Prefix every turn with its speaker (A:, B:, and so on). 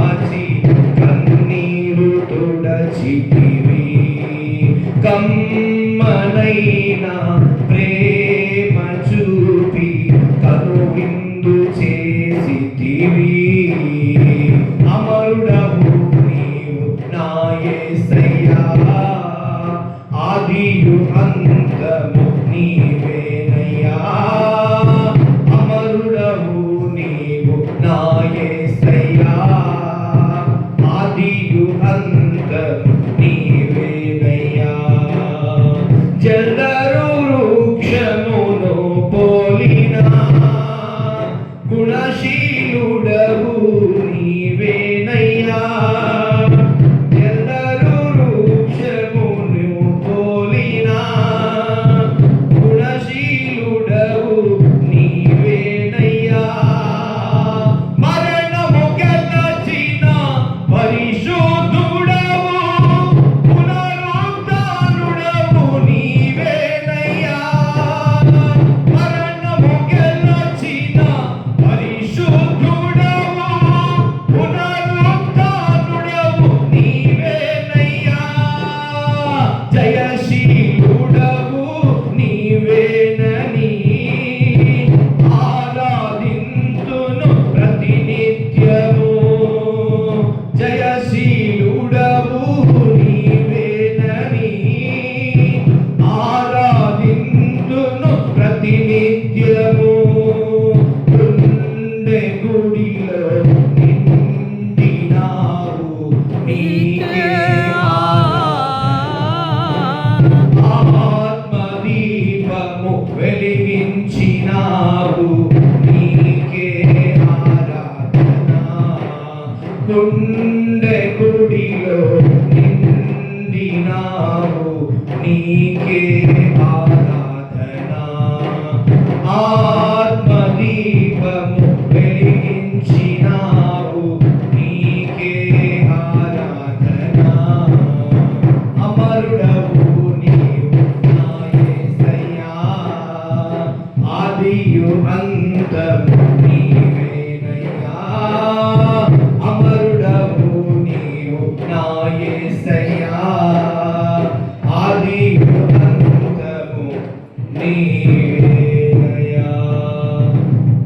A: కాచి కన్నీరు తుడచితివి కమ్మనైన ప్రేమ చూపి తను విందు చేసితివి అమరుడవు నీవు నాయసయ్యా ఆదియు అంతము కోటిలో నిందినావు నీకే ఆరాధన. ఆత్మదీపము వెలిగించినావు నీకే ఆరాధన. అమరుడవు నీవు నాయసయ్యా ఆదియు అంతము నీవే